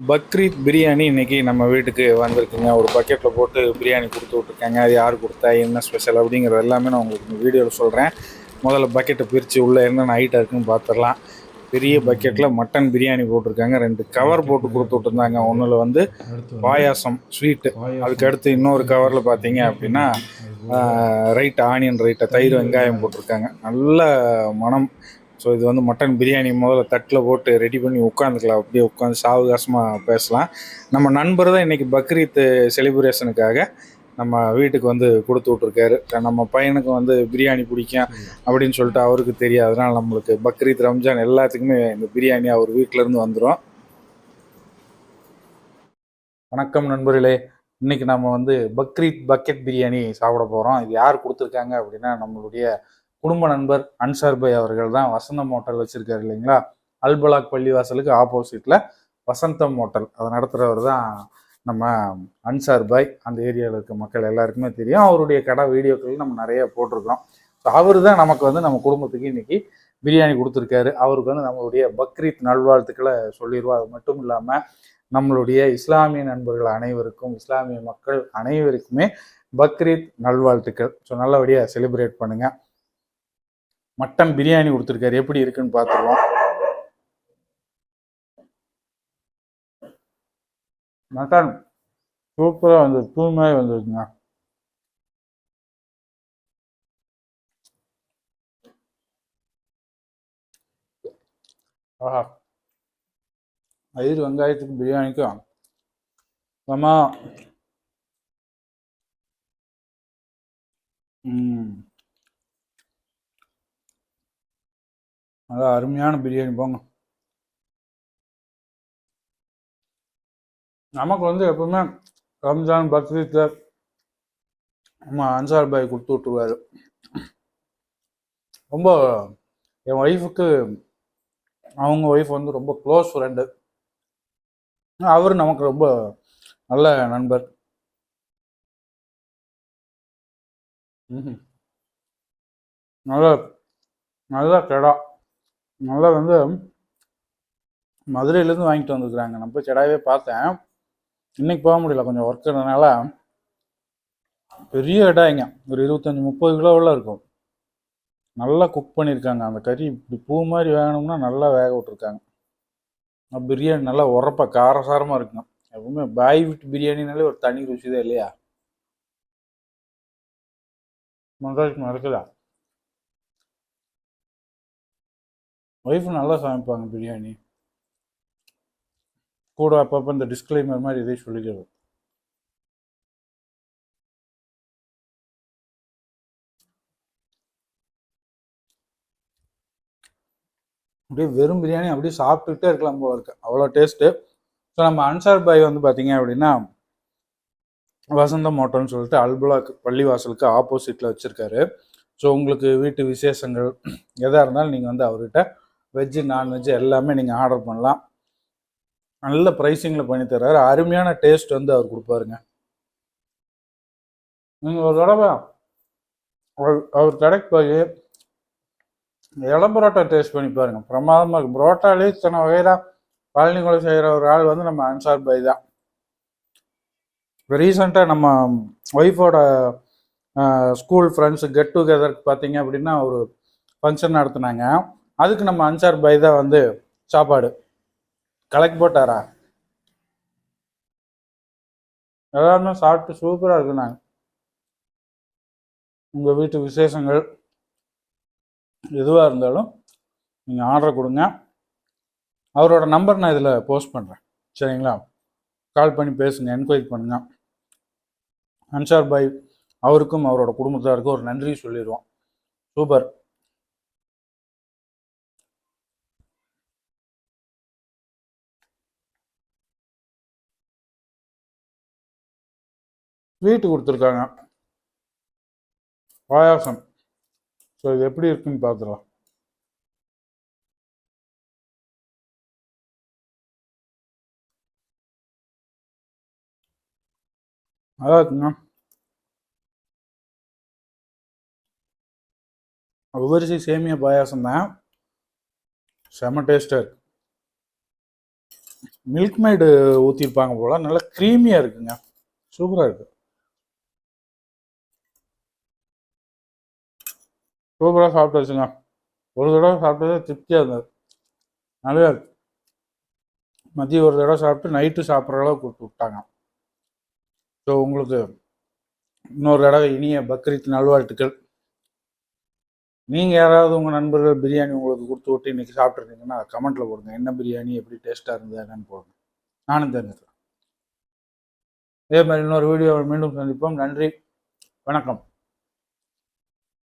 பக்ரீத் பிரியாணி இன்னைக்கு நம்ம வீட்டுக்கு வந்திருக்குங்க. ஒரு பக்கெட்டில் போட்டு பிரியாணி கொடுத்து விட்ருக்காங்க அது யார் கொடுத்தா என்ன ஸ்பெஷல் அப்படிங்கிறது எல்லாமே நான் உங்களுக்கு இந்த வீடியோவில் சொல்கிறேன் முதல்ல பக்கெட்டை பிரித்து உள்ளே என்னென்ன ஐட்டம் இருக்குன்னு பார்த்துடலாம். பெரிய பக்கெட்டில் மட்டன் பிரியாணி போட்டிருக்காங்க. ரெண்டு கவர் போட்டு கொடுத்து விட்ருந்தாங்க ஒன்றில் வந்து பாயாசம் ஸ்வீட்டு அதுக்கு அடுத்து இன்னொரு கவரில் பார்த்தீங்க அப்படின்னா ரைட் ஆனியன் ரைட்டை தயிர் வெங்காயம் போட்டிருக்காங்க. நல்ல மனம் ஸோ இது வந்து மட்டன் பிரியாணி முதல்ல தட்டில் போட்டு ரெடி பண்ணி உட்காந்துக்கலாம் அப்படியே உட்காந்து சாவகாசமாக பேசலாம். நம்ம நண்பர் தான் இன்றைக்கி பக்ரீத் செலிப்ரேஷனுக்காக நம்ம வீட்டுக்கு வந்து கொடுத்து விட்ருக்காரு நம்ம பையனுக்கு வந்து பிரியாணி பிடிக்கும் அப்படின்னு சொல்லிட்டு அவருக்கு தெரியும். அதனால் நம்மளுக்கு பக்ரீத் ரம்ஜான் எல்லாத்துக்குமே இந்த பிரியாணி அவர் வீட்டிலேருந்து வந்துடும் வணக்கம் நண்பர்களே. இன்னைக்கு நம்ம வந்து பக்ரீத் பக்கெட் பிரியாணி சாப்பிட போகிறோம் இது யார் கொடுத்துருக்காங்க அப்படின்னா நம்மளுடைய குடும்ப நண்பர் அன்சார் பை அவர்கள் தான் வசந்தம் ஹோட்டல் வச்சிருக்காரு இல்லைங்களா? அல்பலாக் பள்ளிவாசலுக்கு ஆப்போசிட்ல வசந்தம் ஹோட்டல் அதை நடத்துகிறவர் தான் நம்ம அன்சார் பாய். அந்த ஏரியாவில் இருக்க மக்கள் எல்லாருக்குமே தெரியும். அவருடைய கடை வீடியோக்கள் நம்ம நிறைய போட்டிருக்கோம் ஸோ அவர் தான் நமக்கு வந்து நம்ம குடும்பத்துக்கு இன்னைக்கு பிரியாணி கொடுத்துருக்காரு. அவருக்கு வந்து நம்மளுடைய பக்ரீத் நல்வாழ்த்துக்களை சொல்லிடுவோம். அது மட்டும் இல்லாமல் நம்மளுடைய இஸ்லாமிய நண்பர்கள் அனைவருக்கும் இஸ்லாமிய மக்கள் அனைவருக்குமே பக்ரீத் நல்வாழ்த்துக்கள். ஸோ நல்லபடியாக செலிப்ரேட் பண்ணுங்கள் மட்டன் பிரியாணி கொடுத்துருக்காரு. எப்படி இருக்குன்னு பார்த்துருவோம். மட்டன் சூப்பராக வந்து தூய்மையாக வந்துருக்குங்க. ஆஹா. ஐயர் வெங்காயத்துக்கு பிரியாணிக்கும் ஆமா ம். நல்லா அருமையான பிரியாணி போங்க. நமக்கு வந்து எப்பவுமே ரம்ஜான் பக்ரீத்து நம்ம அன்சார் பாய் கொடுத்து விட்டுருவாரு. ரொம்ப என் ஒய்ஃபுக்கு அவங்க ஒய்ஃப் வந்து ரொம்ப க்ளோஸ் ஃப்ரெண்டு அவர் நமக்கு ரொம்ப நல்ல நண்பர். நல்ல நல்ல கடா. நல்லா வந்து மதுரையிலேருந்து வாங்கிட்டு வந்துருக்குறாங்க. நான் போய் செடாவே பார்த்தேன். இன்னைக்கு போக முடியல. கொஞ்சம் ஒர்க் இருந்தனால பெரிய இடாய்ங்க ஒரு இருபத்தஞ்சி முப்பது கிலோவெல்லாம் இருக்கும். நல்லா குக் பண்ணியிருக்காங்க. அந்த கறி இப்படி பூ மாதிரி வேகணும்னா நல்லா வேக விட்ருக்காங்க பிரியாணி நல்லா உரப்பாக காரசாரமாக இருக்குங்க. எப்பவுமே பாய் விட்டு பிரியாணினாலே ஒரு தனி ருசி தான் இல்லையா? மகாஜ் மறக்குதா ஒய்ஃப் நல்லா சமைப்பாங்க பிரியாணி. கூட அப்பப்போ இந்த டிஸ்க்ளைமர் மாதிரி எதையும் சொல்லிக்கிறது. அப்படியே வெறும் பிரியாணி அப்படியே சாப்பிட்டுக்கிட்டே இருக்கலாம் போல இருக்கு. அவ்வளோ டேஸ்ட்டு ஸோ நம்ம அன்சார் பாய் வந்து பார்த்தீங்க அப்படின்னா வசந்த மோட்டோன்னு சொல்லிட்டு அல்புலாக் பள்ளிவாசலுக்கு ஆப்போசிட்டில் வச்சுருக்காரு. ஸோ உங்களுக்கு வீட்டு விசேஷங்கள் எதாக இருந்தாலும் நீங்கள் வந்து அவர்கிட்ட வெஜ்ஜு நான்வெஜ்ஜு எல்லாமே நீங்கள் ஆர்டர் பண்ணலாம். நல்ல ப்ரைஸிங்கில் பண்ணி தர்றாரு. அருமையான டேஸ்ட் வந்து அவர் கொடுப்பாருங்க. நீங்கள் ஒரு தடவை அவர் அவர் கடைக்கு போய் இளம் பரோட்டா டேஸ்ட் பண்ணி பாருங்கள் பிரமாதமாக இருக்கும் பரோட்டாலே இத்தனை வகையில் பழனி கொலை செய்கிற ஒரு ஆள் வந்து நம்ம அன்சார் பை தான். இப்போ ரீசெண்டாக நம்ம ஒய்ஃபோட ஸ்கூல் ஃப்ரெண்ட்ஸு கெட் டுகெதருக்கு பார்த்தீங்க அப்படின்னா ஒரு ஃபங்க்ஷன் நடத்துனாங்க. அதுக்கு நம்ம அன்சார் பை தான் வந்து சாப்பாடு. கலெக்ட் போட்டாரா? எல்லாருமே சாப்பிட்டு சூப்பராக இருக்குனாங்க. உங்கள் வீட்டு விசேஷங்கள் எதுவாக இருந்தாலும் நீங்கள் ஆர்டர் கொடுங்க. அவரோட நம்பர் நான் இதில் போஸ்ட் பண்ணுறேன் சரிங்களா? கால் பண்ணி பேசுங்க என்கொயரி பண்ணுங்க. அன்சார் பாய் அவருக்கும் அவரோட குடும்பத்தாருக்கும் ஒரு நன்றி சொல்லிடுவோம். சூப்பர் ஸ்வீட்டு கொடுத்துருக்காங்க. பாயாசம். ஸோ இது எப்படி இருக்குன்னு பார்த்துடலாம். நல்லா இருக்குங்க. ஒவ்வொரு சேமியா பாயாசம் தான். செம டேஸ்டாக இருக்கு. மில்க் மேடு ஊற்றிருப்பாங்க போல். நல்லா க்ரீமியாக இருக்குங்க. சூப்பராக இருக்குது சூப்பராக சாப்பிட்டு வச்சுங்க ஒரு தடவை சாப்பிட்டது திருப்தியாக இருந்தது. நல்லா மதியம் ஒரு தடவை சாப்பிட்டு நைட்டு சாப்பிட்ற அளவுக்கு கொடுத்து விட்டாங்க. ஸோ உங்களுக்கு இன்னொரு தடவை இனிய பக்ரீத் நல்வாழ்த்துக்கள். நீங்கள் யாராவது உங்கள் நண்பர்கள் பிரியாணி உங்களுக்கு கொடுத்து விட்டு இன்றைக்கி சாப்பிட்ருந்தீங்கன்னா கமெண்ட்டில் போடுங்க. என்ன பிரியாணி எப்படி டேஸ்ட்டாக இருந்தது என்னன்னு போடுங்க. நானும் தெரிஞ்சுக்கிறேன். இதே மாதிரி இன்னொரு வீடியோ மீண்டும் சந்திப்போம். நன்றி. வணக்கம்.